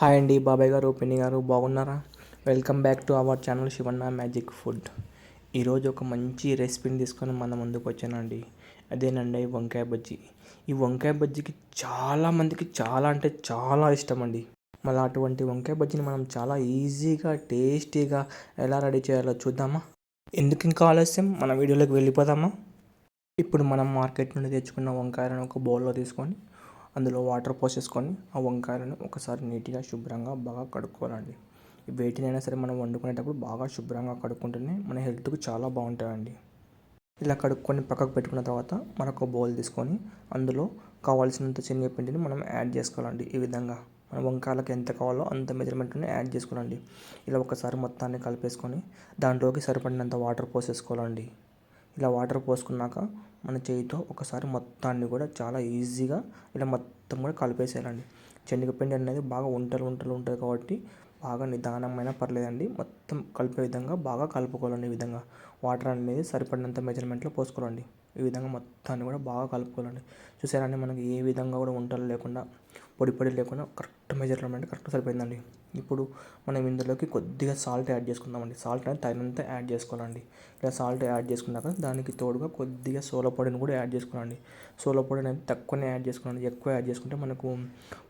Hi అండి బాబాయ్ గారు పిన్ని గారు బాగున్నారా? Welcome back to our channel Shivanna magic food ఈరోజు ఒక మంచి రెసిపీని తీసుకొని మన ముందుకు వచ్చానండి. అదేనండి వంకాయ బజ్జీ. ఈ వంకాయ బజ్జీకి చాలా మందికి చాలా అంటే చాలా ఇష్టం అండి మళ్ళీ అటువంటి వంకాయ బజ్జీని మనం చాలా ఈజీగా టేస్టీగా ఎలా రెడీ చేయాలో చూద్దామా? ఎందుకు ఇంకా ఆలస్యం? మన వీడియోలోకి వెళ్ళిపోదామా? ఇప్పుడు మనం మార్కెట్ నుండి తెచ్చుకున్న వంకాయలను ఒక బౌల్లో తీసుకొని అందులో వాటర్ పోసేసుకొని ఆ వంకాయలను ఒకసారి నీట్గా శుభ్రంగా బాగా కడుక్కోవాలండి. వేటినైనా సరే మనం వండుకునేటప్పుడు బాగా శుభ్రంగా కడుక్కుంటేనే మన హెల్త్కు చాలా బాగుంటాయండి. ఇలా కడుక్కొని పక్కకు పెట్టుకున్న తర్వాత మరొక బౌల్ తీసుకొని అందులో కావాల్సినంత శనగపిండిని మనం యాడ్ చేసుకోవాలండి. ఈ విధంగా మన వంకాయలకు ఎంత కావాలో అంత మెజర్మెంట్ని యాడ్ చేసుకోవాలండి. ఇలా ఒకసారి మొత్తాన్ని కలిపేసుకొని దాంట్లోకి సరిపడినంత వాటర్ పోసేసుకోవాలండి. ఇలా వాటర్ పోసుకున్నాక మన చేయితో ఒకసారి మొత్తాన్ని కూడా చాలా ఈజీగా ఇలా మొత్తం కూడా కలిపేసేయాలండి. శనగపిండి అనేది బాగా ఉంటలు ఉంటలు ఉంటుంది కాబట్టి బాగా నిదానమైన పర్లేదండి. మొత్తం కలిపే విధంగా బాగా కలుపుకోవాలండి ఈ విధంగా. వాటర్ అనేది సరిపడినంత మెజర్మెంట్లో పోసుకోవాలండి. ఈ విధంగా మొత్తాన్ని కూడా బాగా కలుపుకోవాలండి. చూసారండి మనకి ఏ విధంగా కూడా ఉంటలు లేకుండా పొడి పొడి లేకుండా కరెక్ట్ మెజర్మెంట్ కరెక్ట్ సరిపోయిందండి. ఇప్పుడు మనం ఇందులోకి కొద్దిగా సాల్ట్ యాడ్ చేసుకుందామండి. సాల్ట్ అనేది తగినంత యాడ్ చేసుకోవాలండి. ఇలా సాల్ట్ యాడ్ చేసుకున్నాక దానికి తోడుగా కొద్దిగా సోల పొడిని కూడా యాడ్ చేసుకోవాలండి. సోల పొడి అనేది తక్కువనే యాడ్ చేసుకోవాలండి. ఎక్కువ యాడ్ చేసుకుంటే మనకు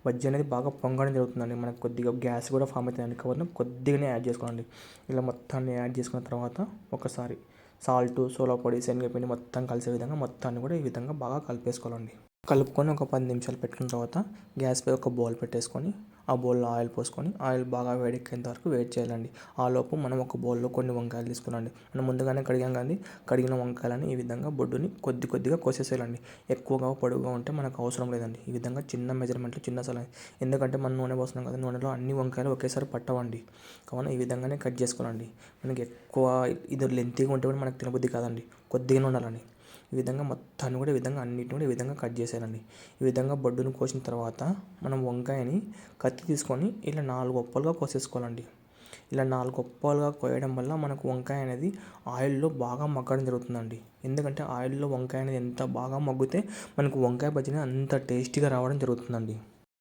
బజ్జీ అనేది బాగా పొంగడం జరుగుతుందండి. మనకు కొద్దిగా గ్యాస్ కూడా ఫామ్ అవుతుందండి. కాబట్టి కొద్దిగానే యాడ్ చేసుకోవాలండి. ఇలా మొత్తాన్ని యాడ్ చేసుకున్న తర్వాత ఒకసారి సాల్ట్ సోలో పొడి శనగపిండి మొత్తం కలిసే విధంగా మొత్తాన్ని కూడా ఈ విధంగా బాగా కలిపేసుకోవాలండి. కలుపుకొని ఒక పది నిమిషాలు పెట్టుకున్న తర్వాత గ్యాస్ పై ఒక బౌల్ పెట్టేసుకొని ఆ బౌల్లో ఆయిల్ పోసుకొని ఆయిల్ బాగా వేడెక్కేంత వరకు వెయిట్ చేయాలండి. ఆ లోపు మనం ఒక బౌల్లో కొన్ని వంకాయలు తీసుకున్నాండి. మనం ముందుగానే కడిగాం కానీ కడిగిన వంకాయలని ఈ విధంగా బొడ్డుని కొద్ది కొద్దిగా కోసేసేయాలండి. ఎక్కువగా పొడుగుగా ఉంటే మనకు అవసరం లేదండి. ఈ విధంగా చిన్న మెజర్మెంట్లు చిన్న సలహా. ఎందుకంటే మనం నూనె పోస్తున్నాం కదా నూనెలో అన్ని వంకాయలు ఒకేసారి పట్టవండి. కావున ఈ విధంగానే కట్ చేసుకోనండి మనకి ఎక్కువ ఇది లెంతీగా ఉంటే కూడా మనకు తినబుద్ధి కాదండి. కొద్దిగానే ఉండాలండి. ఈ విధంగా మొత్తాన్ని కూడా ఈ విధంగా అన్నిటిని కూడా ఈ విధంగా కట్ చేసేయాలండి. ఈ విధంగా బొడ్డును కోసిన తర్వాత మనం వంకాయని కత్తి తీసుకొని ఇలా నాలుగు ఒప్పలుగా కోసేసుకోవాలండి. ఇలా నాలుగు ఒప్పలుగా కోయడం వల్ల మనకు వంకాయ అనేది ఆయిల్లో బాగా మగ్గడం జరుగుతుందండి. ఎందుకంటే ఆయిల్లో వంకాయ అనేది ఎంత బాగా మగ్గితే మనకు వంకాయ బజ్జీని అంత టేస్టీగా రావడం జరుగుతుందండి.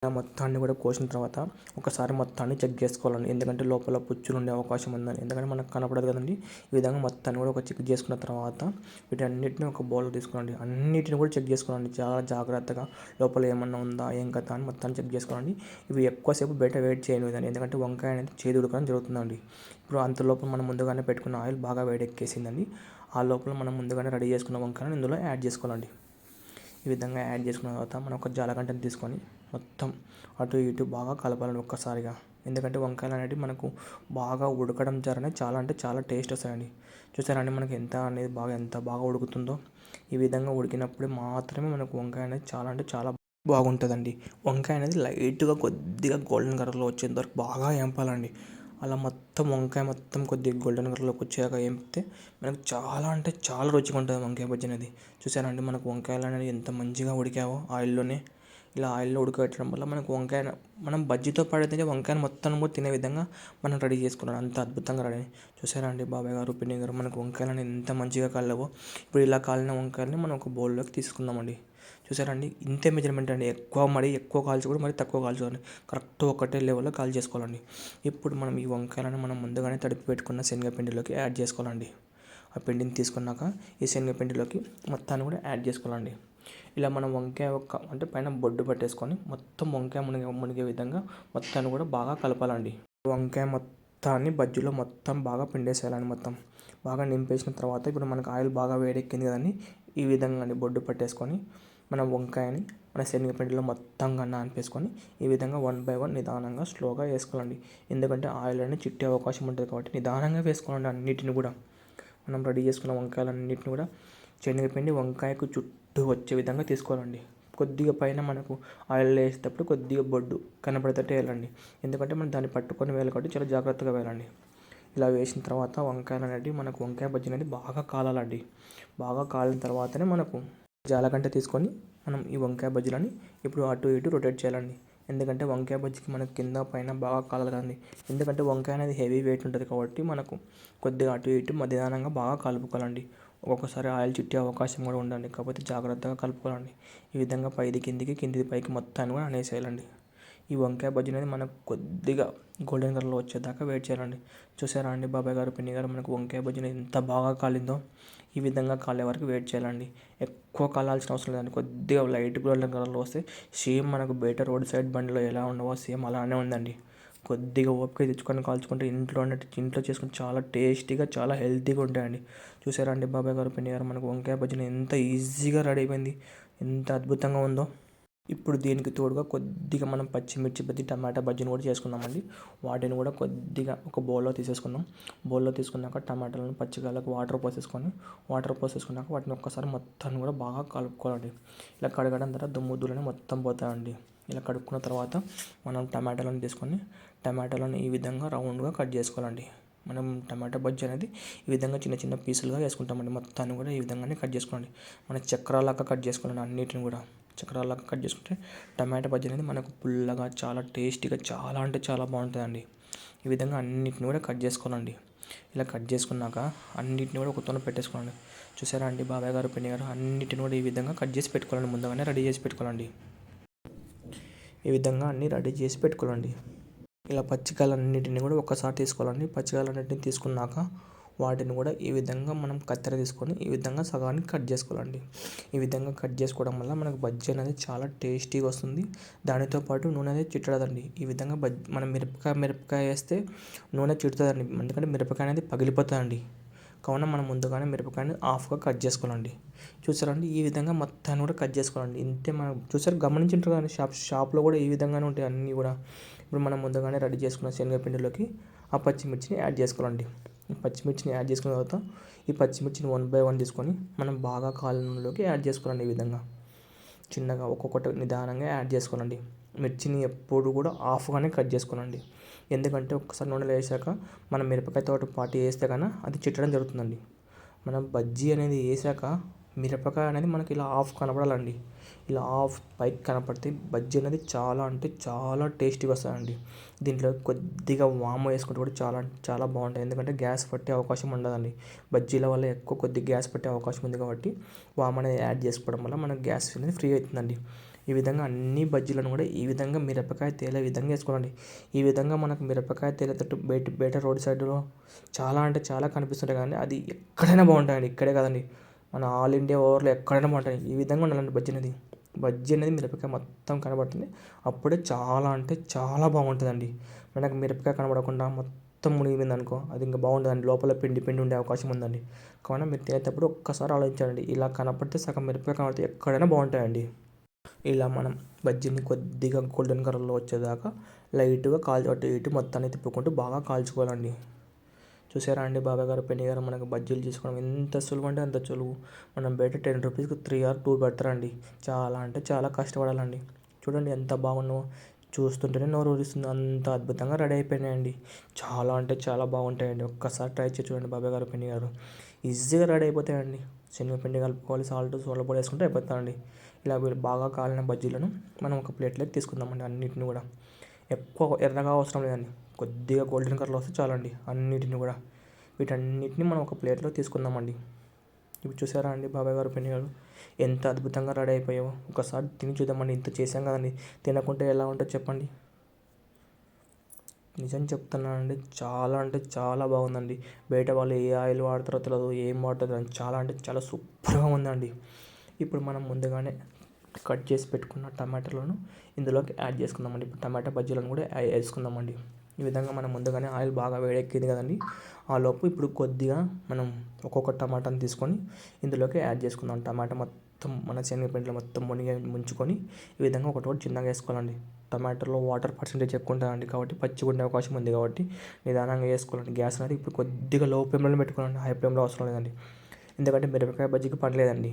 మొత్తాన్ని కూడా కోసిన తర్వాత ఒకసారి మొత్తాన్ని చెక్ చేసుకోవాలండి. ఎందుకంటే లోపల పుచ్చులు ఉండే అవకాశం ఉందని ఎందుకంటే మనకు కనపడదు కదండి. ఈ విధంగా మొత్తాన్ని కూడా ఒక చెక్ చేసుకున్న తర్వాత వీటన్నిటిని ఒక బౌల్ తీసుకోండి. అన్నిటిని కూడా చెక్ చేసుకోవాలండి. చాలా జాగ్రత్తగా లోపల ఏమన్నా ఉందా ఏం కదా అని మొత్తాన్ని చెక్ చేసుకోవాలండి. ఇవి ఎక్కువసేపు బయట వెయిట్ చేయను విధంగా ఎందుకంటే వంకాయ అనేది చేదు ఉడకడం జరుగుతుందండి. ఇప్పుడు అంత లోపల మనం ముందుగానే పెట్టుకున్న ఆయిల్ బాగా వేడెక్కేసిందండి. ఆ లోపల మనం ముందుగానే రెడీ చేసుకున్న వంకాయని ఇందులో యాడ్ చేసుకోవాలండి. ఈ విధంగా యాడ్ చేసుకున్న తర్వాత మనం ఒక జాలగంటని తీసుకొని మొత్తం అటు ఇటు బాగా కలపాలని ఒక్కసారిగా. ఎందుకంటే వంకాయలు అనేది మనకు బాగా ఉడకడం ద్వారానే చాలా అంటే చాలా టేస్ట్ వస్తాయండి. చూసారండి మనకి ఎంత అనేది బాగా ఎంత బాగా ఉడుకుతుందో. ఈ విధంగా ఉడికినప్పుడు మాత్రమే మనకు వంకాయ అనేది చాలా అంటే చాలా బాగుంటుందండి. వంకాయ అనేది లైట్గా కొద్దిగా గోల్డెన్ కలర్లో వచ్చేంత వరకు బాగా వేంపాలండి అలా మొత్తం వంకాయ మొత్తం కొద్దిగా గోల్డెన్ కలర్లోకి వచ్చాక వేపితే మనకు చాలా అంటే చాలా రుచిగా ఉంటుంది వంకాయ బజ్జీ అనేది. చూసారండి మనకు వంకాయలు అనేది ఎంత మంచిగా ఉడికావో ఆయిల్లోనే. ఇలా ఆయిల్లో ఉడకబెట్టడం వల్ల మనకు వంకాయ మనం బజ్జీతో పాడైతే వంకాయను మొత్తం కూడా తినే విధంగా మనం రెడీ చేసుకున్నాం అంత అద్భుతంగా రెడీ చూసారా అండి బాబాయ్ గారు పిన్ని గారు మనకు వంకాయలు ఎంత మంచిగా కాలేవో. ఇప్పుడు ఇలా కాలిన వంకాయలని మనం ఒక బౌల్లోకి తీసుకుందామండి చూసారండి ఇంతే మెజర్మెంట్ అండి. ఎక్కువ మరి ఎక్కువ కాల్చి మరి తక్కువ కాల్చుకోండి కరెక్ట్ ఒకటే లెవెల్లో కాల్ చేసుకోవాలండి. ఇప్పుడు మనం ఈ వంకాయలను మనం ముందుగానే తడిపి పెట్టుకున్న శనగపిండిలోకి యాడ్ చేసుకోవాలండి. ఆ పిండిని తీసుకున్నాక ఈ శనగపిండిలోకి మొత్తాన్ని కూడా యాడ్ చేసుకోవాలండి. ఇలా మనం వంకాయ యొక్క అంటే పైన బొడ్డు పట్టేసుకొని మొత్తం వంకాయ మునిగే మునిగే విధంగా మొత్తాన్ని కూడా బాగా కలపాలండి. వంకాయ మొత్తాన్ని బజ్జీలో మొత్తం బాగా పిండేసేయాలండి మొత్తం. బాగా నింపేసిన తర్వాత ఇప్పుడు మనకు ఆయిల్ బాగా వేడెక్కింది కదండి ఈ విధంగా బొడ్డు పట్టేసుకొని మన వంకాయని మన శనగపిండిలో మొత్తంగా నానిపేసుకొని ఈ విధంగా వన్ బై వన్ నిదానంగా స్లోగా వేసుకోవాలండి. ఎందుకంటే ఆయిల్ అనేది చిట్టే అవకాశం ఉంటుంది కాబట్టి నిదానంగా వేసుకోవాలండి అన్నిటిని కూడా. మనం రెడీ చేసుకున్న వంకాయలన్నిటిని కూడా శనగపిండి వంకాయకు చుట్టూ వచ్చే విధంగా తీసుకోవాలండి. కొద్దిగా పైన మనకు ఆయిల్ వేసేటప్పుడు కొద్దిగా బొడ్డు కనపడేటట్టు వేయాలండి. ఎందుకంటే మనం దాన్ని పట్టుకొని వేయాలి కాబట్టి చాలా జాగ్రత్తగా వేయాలండి. ఇలా వేసిన తర్వాత వంకాయలు అనేది మనకు వంకాయ బజ్జీ అనేది బాగా కాలాలండి. బాగా కాలిన తర్వాతనే మనకు జాలగంట తీసుకొని మనం ఈ వంకాయ బజ్జీలని ఇప్పుడు అటు ఇటు రొటేట్ చేయాలండి. ఎందుకంటే వంకాయ బజ్జీకి మనకు కింద పైన బాగా కాలాలి కదండి. ఎందుకంటే వంకాయ అనేది హెవీ వెయిట్ ఉంటుంది కాబట్టి మనకు కొద్దిగా అటు ఇటు మధ్యాహ్నంగా బాగా కలుపుకోవాలండి ఒక్కొక్కసారి ఆయిల్ చుట్టే అవకాశం కూడా ఉండండి. కాకపోతే జాగ్రత్తగా కలుపుకోవాలండి. ఈ విధంగా పైది కిందికి కిందిది పైకి మొత్తాన్ని కూడా అనేసేయాలండి. ఈ వంకాయ బజ్జీ అనేది మనకు కొద్దిగా గోల్డెన్ కలర్లో వచ్చేదాకా వెయిట్ చేయాలండి. చూసారా అండి బాబాయ్ గారు పిన్ని గారు మనకు వంకాయ బజ్జీ ఎంత బాగా కాలిందో. ఈ విధంగా కాలే వరకు వెయిట్ చేయాలండి. ఎక్కువ కాలాల్సిన అవసరం లేదండి. కొద్దిగా లైట్ గోల్డెన్ కలర్లో వస్తే సేమ్ మనకు బయట రోడ్ సైడ్ బండిలో ఎలా ఉండవో సేమ్ అలానే ఉందండి. కొద్దిగా ఓపిక తెచ్చుకొని కాల్చుకుంటే ఇంట్లో ఉండే ఇంట్లో చేసుకుని చాలా టేస్టీగా చాలా హెల్తీగా ఉంటాయండి. చూసారా అండి బాబాయ్ గారు పిండి గారు మనకు వంకాయ భజన ఎంత ఈజీగా రెడీ అయిపోయింది ఎంత అద్భుతంగా ఉందో. ఇప్పుడు దీనికి తోడుగా కొద్దిగా మనం పచ్చిమిర్చి బజ్జీ టమాటా బజ్జీని కూడా చేసుకుందామండి. వాటిని కూడా కొద్దిగా ఒక బౌల్లో తీసేసుకుందాం. బౌల్లో తీసుకున్నాక టమాటాలను పచ్చిగాలకు వాటర్ పోసేసుకొని వాటర్ పోసేసుకున్నాక వాటిని ఒక్కసారి మొత్తాన్ని కూడా బాగా కలుపుకోవాలండి. ఇలా కడగడం ద్వారా దుమ్ము ధూళిని మొత్తం పోతాయండి. ఇలా కడుక్కున్న తర్వాత మనం టమాటాలను తీసుకొని టమాటాలను ఈ విధంగా రౌండ్గా కట్ చేసుకోవాలండి. మనం టమాటా బజ్జీ అనేది ఈ విధంగా చిన్న చిన్న పీసులుగా వేసుకుంటామండి. మొత్తాన్ని కూడా ఈ విధంగానే కట్ చేసుకోండి మన చక్రాలాగా కట్ చేసుకోవాలండి అన్నిటిని కూడా. చక్రాలాగా కట్ చేసుకుంటే టమాటా బజ్జీ అనేది మనకు పుల్లగా చాలా టేస్టీగా చాలా అంటే చాలా బాగుంటుందండి. ఈ విధంగా అన్నిటిని కూడా కట్ చేసుకోవాలండి. ఇలా కట్ చేసుకున్నాక అన్నిటిని కూడా ఒకతోన పెట్టేసుకోండి చూసారా అండి బాబాయ్ గారు పిన్ని గారు అన్నిటిని కూడా ఈ విధంగా కట్ చేసి పెట్టుకోవాలండి. ముందుగానే రెడీ చేసి పెట్టుకోవాలండి. ఈ విధంగా అన్నీ రెడీ చేసి పెట్టుకోవాలండి. ఇలా పచ్చికాయలన్నిటిని కూడా ఒకసారి తీసుకోవాలండి. పచ్చికాయలన్నిటిని తీసుకున్నాక వాటిని కూడా ఈ విధంగా మనం కత్తెర తీసుకొని ఈ విధంగా సగానికి కట్ చేసుకోవాలండి. ఈ విధంగా కట్ చేసుకోవడం వల్ల మనకు బజ్జీ అనేది చాలా టేస్టీగా వస్తుంది. దానితో పాటు నూనె అనేది చిట్టడదండి. ఈ విధంగా బజ్జీ మనం మిరపకాయ మిరపకాయ వేస్తే నూనె చిట్టుతుందండి ఎందుకంటే మిరపకాయ అనేది పగిలిపోతుందండి. కావున మనం ముందుగానే మిరపకాయని హాఫ్గా కట్ చేసుకోవాలండి. చూసారండి? ఈ విధంగా మొత్తాన్ని కూడా కట్ చేసుకోవాలండి. ఇంతే మనం చూసారు? గమనించుంటారు కానీ షాప్ షాప్లో కూడా ఈ విధంగానే ఉంటాయి అన్నీ కూడా. ఇప్పుడు మనం ముందుగానే రెడీ చేసుకున్న శనగపిండిలోకి ఆ పచ్చిమిర్చిని యాడ్ చేసుకోవాలండి. ఈ పచ్చిమిర్చిని యాడ్ చేసుకున్న తర్వాత ఈ పచ్చిమిర్చిని వన్ బై వన్ తీసుకొని మనం బాగా కాలంలోకి యాడ్ చేసుకోవాలండి ఈ విధంగా. చిన్నగా ఒక్కొక్కటి నిదానంగా యాడ్ చేసుకోనండి మిర్చిని ఎప్పుడు కూడా ఆఫ్గానే కట్ చేసుకోనండి ఎందుకంటే ఒక్కసారి నూనెలో వేసాక మనం మిరపకాయతో పాటు వేస్తే కన్నా అది చిట్టడం జరుగుతుందండి. మనం బజ్జీ అనేది వేసాక మిరపకాయ అనేది మనకి ఇలా హాఫ్ కనపడాలండి ఇలా హాఫ్ పైకి కనపడితే బజ్జీ అనేది చాలా అంటే చాలా టేస్టీగా వస్తుందండి. దీంట్లో కొద్దిగా వాము వేసుకుంటే కూడా చాలా చాలా బాగుంటాయి. ఎందుకంటే గ్యాస్ పట్టే అవకాశం ఉండదండి. బజ్జీల వల్ల ఎక్కువ కొద్ది గ్యాస్ పట్టే అవకాశం ఉంది కాబట్టి వాము అనేది యాడ్ చేసుకోవడం వల్ల మనకు గ్యాస్ అనేది ఫ్రీ అవుతుందండి. ఈ విధంగా అన్ని బజ్జీలను కూడా ఈ విధంగా మిరపకాయ తేలే విధంగా వేసుకోవాలండి. ఈ విధంగా మనకు మిరపకాయ తేలేటట్టు బయట బయట రోడ్ సైడ్లో చాలా అంటే చాలా కనిపిస్తుంటాయి కానీ అది ఎక్కడైనా బాగుంటాయండి. ఇక్కడే కదండి. మన ఆల్ ఇండియా ఓవర్లో ఎక్కడైనా బాగుంటాయి ఈ విధంగా ఉండాలండి బజ్జీ అనేది. బజ్జీ అనేది మిరపకాయ మొత్తం కనబడుతుంది. అప్పుడే చాలా అంటే చాలా బాగుంటుందండి. మనకు మిరపకాయ కనబడకుండా మొత్తం మునిగిపోయింది అనుకో అది ఇంకా బాగుంటుందండి లోపల పిండి పిండి ఉండే అవకాశం ఉందండి. కావున మీరు తినేటప్పుడు ఒక్కసారి ఆలోచించండి. ఇలా కనపడితే సగం మిరపకాయ కనబడితే ఎక్కడైనా బాగుంటాయండి. ఇలా మనం బజ్జీని కొద్దిగా గోల్డెన్ కలర్లో వచ్చేదాకా లైట్గా కాల్ అటు ఇటు మొత్తాన్ని తిప్పుకుంటూ బాగా కాల్చుకోవాలండి. చూసారా అండి బాబాయ్ గారు పెళ్ళి గారు మనకు బజ్జీలు తీసుకోవడం ఎంత సులువు అంటే అంత సులువు. మనం బయట టెన్ రూపీస్కి త్రీ ఆర్ టూ పెడతారండి. చాలా అంటే చాలా కష్టపడాలండి. చూడండి ఎంత బాగున్నావు చూస్తుంటేనే నోరు ఊరిస్తుంది. అంత అద్భుతంగా రెడీ అయిపోయినాయండి. చాలా అంటే చాలా బాగుంటాయండి. ఒక్కసారి ట్రై చేసి చూడండి బాబాయ్ గారు పెళ్ళి గారు ఈజీగా రెడీ అయిపోతాయండి. శనగపిండి కలుపుకోవాలి సాల్ట్ సోల పొడి వేసుకుంటే అయిపోతాయండి. ఇలా బాగా కాలిన బజ్జీలను మనం ఒక ప్లేట్లోకి తీసుకుందామండి అన్నిటిని కూడా. ఎక్కువ ఎర్రగా అవసరం లేదండి. కొద్దిగా గోల్డెన్ కలర్లో వస్తే చాలండి అన్నిటిని కూడా. వీటన్నిటిని మనం ఒక ప్లేట్లో తీసుకుందామండి. ఇప్పుడు చూసారా అండి బాబాయ్ గారు పిన్ని గారు? ఎంత అద్భుతంగా రెడీ అయిపోయావో. ఒకసారి తిని చూద్దామండి. ఇంత చేసాం కదండి. తినకుంటే ఎలా ఉంటుందో చెప్పండి. నిజం చెప్తున్నానండి చాలా అంటే చాలా బాగుందండి. బయట వాళ్ళు ఏ ఆయిల్ వాడతారో తెలియదు ఏం వాడతారో చాలా అంటే చాలా సూపర్గా ఉందండి. ఇప్పుడు మనం ముందుగానే కట్ చేసి పెట్టుకున్న టమాటాలను ఇందులోకి యాడ్ చేసుకుందామండి. ఇప్పుడు టమాటా బజ్జీలను కూడా వేసుకుందామండి ఈ విధంగా మనం ముందుగానే ఆయిల్ బాగా వేడెక్కింది కదండి. ఆ లోపు ఇప్పుడు కొద్దిగా మనం ఒక్కొక్క టమాటాని తీసుకొని ఇందులోకి యాడ్ చేసుకుందాం. టమాటా మొత్తం మన శనగపిండిలో మొత్తం మునిగి ముంచుకొని ఈ విధంగా ఒకటి ఒకటి చిన్నగా వేసుకోవాలండి. టమాటోలో వాటర్ పర్సంటేజ్ ఎక్కువ ఉంటుందండి కాబట్టి పచ్చిగా ఉండే అవకాశం ఉంది కాబట్టి నిదానంగా వేసుకోవాలండి. గ్యాస్ అనేది ఇప్పుడు కొద్దిగా లో ఫ్లేమ్లో పెట్టుకోవాలండి. హై ఫ్లేమ్లో అవసరం లేదండి. ఎందుకంటే మిరపకాయ బజ్జీకి పని లేదండి.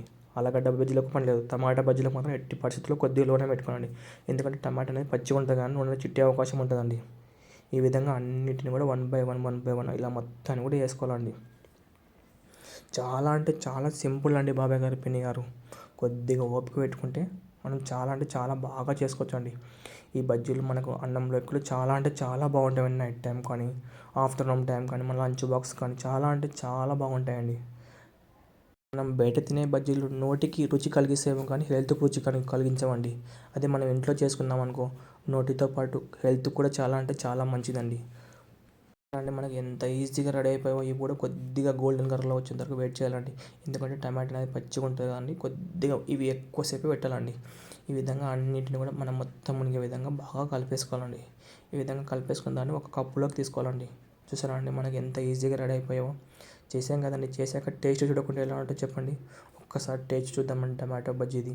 బజ్జీలకు పనిలేదు టమాటా బజ్జీలకు మాత్రం ఎట్టి పరిస్థితుల్లో కొద్దిగా లోనే పెట్టుకోండి ఎందుకంటే టమాటా అనేది పచ్చిగా ఉంటుంది కానీ నూనె చిట్టే అవకాశం ఉంటుందండి. ఈ విధంగా అన్నిటిని కూడా one by one one by one ఇలా మొత్తాన్ని కూడా వేసుకోవాలండి. చాలా అంటే చాలా సింపుల్ అండి బాబాయ్ గారు పిన్ని గారు. కొద్దిగా ఓపిక పెట్టుకుంటే మనం చాలా అంటే చాలా బాగా చేసుకోవచ్చు అండి ఈ బజ్జీలు మనకు అన్నంలో ఎక్కువ చాలా అంటే చాలా బాగుంటాయండి నైట్ టైం కానీ ఆఫ్టర్నూన్ టైం కానీ మన లంచ్ బాక్స్ కానీ చాలా అంటే చాలా బాగుంటాయండి. మనం బయట తినే బజ్జీలు నోటికి రుచి కలిగిస్తేమో కానీ హెల్త్ రుచి కలిగించమండి అదే మనం ఇంట్లో చేసుకున్నాం అనుకో నోటితో పాటు హెల్త్ కూడా చాలా అంటే చాలా మంచిదండి. అంటే మనకి ఎంత ఈజీగా రెడీ అయిపోయావో ఇవి కూడా కొద్దిగా గోల్డెన్ కలర్లో వచ్చేంత వరకు వెయిట్ చేయాలండి. ఎందుకంటే టమాటా అనేది పచ్చిగా ఉంటుంది కదండి కొద్దిగా ఇవి ఎక్కువసేపు పెట్టాలండి. ఈ విధంగా అన్నిటిని కూడా మనం మొత్తం మునిగే విధంగా బాగా కలిపేసుకోవాలండి. ఈ విధంగా కలిపేసుకున్న దాన్ని ఒక కప్పులోకి తీసుకోవాలండి. చూసారా అండి మనకి ఎంత ఈజీగా రెడీ అయిపోయావో చేసాం కదండి చేశాక టేస్ట్ చూడకుండా ఎలా ఉంటుందో చెప్పండి. ఒక్కసారి టేస్ట్ చూద్దామండి టమాటో బజ్జీది.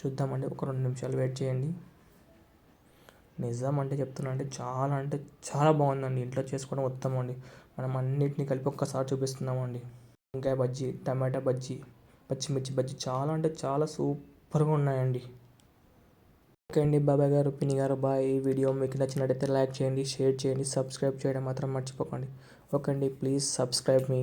చూద్దామండి ఒక రెండు నిమిషాలు వెయిట్ చేయండి. నిజం అంటే చెప్తున్నా అంటే చాలా అంటే చాలా బాగుందండి. ఇంట్లో చేసుకోవడం ఉత్తమం అండి. మనం అన్నిటిని కలిపి ఒక్కసారి చూపిస్తున్నామండి. వంకాయ బజ్జీ టమాటా బజ్జీ పచ్చిమిర్చి బజ్జీ చాలా అంటే చాలా సూపర్గా ఉన్నాయండి. ఓకే అండి. బాబాయ్ గారు పిన్ని గారు బాయ్. ఈ వీడియో మీకు నచ్చినట్టయితే లైక్ చేయండి షేర్ చేయండి సబ్స్క్రైబ్ చేయడం మాత్రం మర్చిపోకండి. ఓకే అండి. Please subscribe me